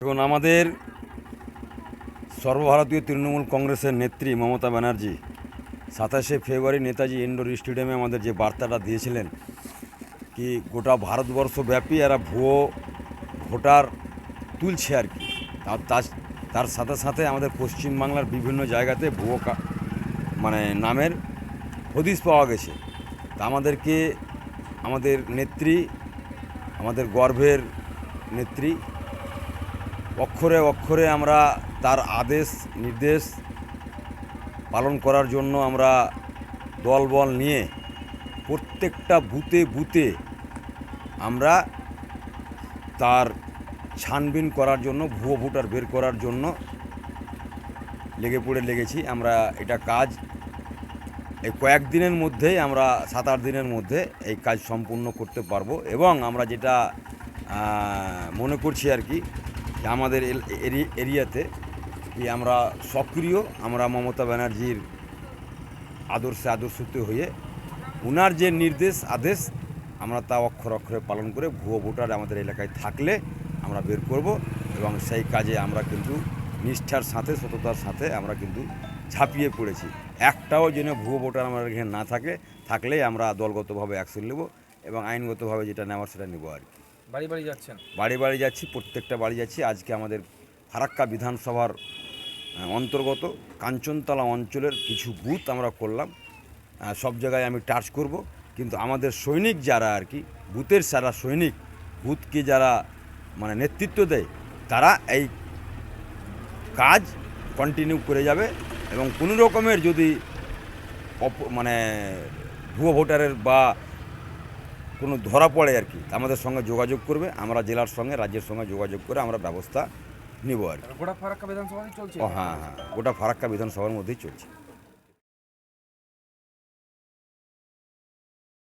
এখন আমাদের সর্বভারতীয় তৃণমূল কংগ্রেসের নেত্রী মমতা ব্যানার্জি সাতাশে ফেব্রুয়ারি নেতাজি ইন্ডোর স্টেডিয়ামে আমাদের যে বার্তাটা দিয়েছিলেন কি গোটা ভারতবর্ষব্যাপী এরা ভুয়ো ভোটার তুলছে আর কি। আর তার সাথে সাথে আমাদের পশ্চিমবাংলার বিভিন্ন জায়গাতে ভুয়ো মানে নামের হদিশ পাওয়া গেছে। তা আমাদেরকে আমাদের নেত্রী আমাদের গর্ভের নেত্রী অক্ষরে অক্ষরে আমরা তার আদেশ, নির্দেশ পালন করার জন্য আমরা দলবল নিয়ে প্রত্যেকটা বুথে বুথে আমরা তার ছানবিন করার জন্য, ভুয়ো ভোটার বের করার জন্য লেগে পড়ে লেগেছি। আমরা এটা কাজ এই কয়েকদিনের মধ্যেই আমরা সাত আট দিনের মধ্যে এই কাজ সম্পূর্ণ করতে পারব এবং আমরা যেটা মনে করছি আর কি আমাদের এরিয়াতে কি আমরা সক্রিয়, আমরা মমতা ব্যানার্জির আদর্শে আদর্শিত হয়ে উনার যে নির্দেশ, আদেশ, আমরা তা অক্ষর অক্ষরে পালন করে ভুয়ো ভোটার আমাদের এলাকায় থাকলে আমরা বের করব এবং সেই কাজে আমরা কিন্তু নিষ্ঠার সাথে, সততার সাথে আমরা কিন্তু ঝাঁপিয়ে পড়েছি। একটাও যেন ভুয়ো ভোটার আমাদের এখানে না থাকে, থাকলেই আমরা দলগতভাবে অ্যাকশন নেব এবং আইনগতভাবে যেটা নেওয়ার সেটা নেব আর কি। বাড়ি বাড়ি যাচ্ছেন? বাড়ি বাড়ি যাচ্ছি, প্রত্যেকটা বাড়ি যাচ্ছি। আজকে আমাদের ফারাক্কা বিধানসভার অন্তর্গত কাঞ্চনতলা অঞ্চলের কিছু বুথ আমরা করলাম। সব জায়গায় আমি টাচ করব। কিন্তু আমাদের সৈনিক যারা আর কি, বুথের সারা সৈনিক, বুথকে যারা মানে নেতৃত্ব দেয়, তারা এই কাজ কন্টিনিউ করে যাবে এবং কোনো রকমের যদি মানে ভুয়ো ভোটারের বা কোনো ধরা পড়ে আর কি। আমাদের সঙ্গে যোগাযোগ করবে আমরা জেলার সঙ্গে রাজ্যের সঙ্গে যোগাযোগ করে আমরা ব্যবস্থা নিব আর কি। গোটা ফারাক্কা বিধানসভায় চলছে? হ্যাঁ হ্যাঁ গোটা ফারাক্কা বিধানসভার মধ্যেই চলছে।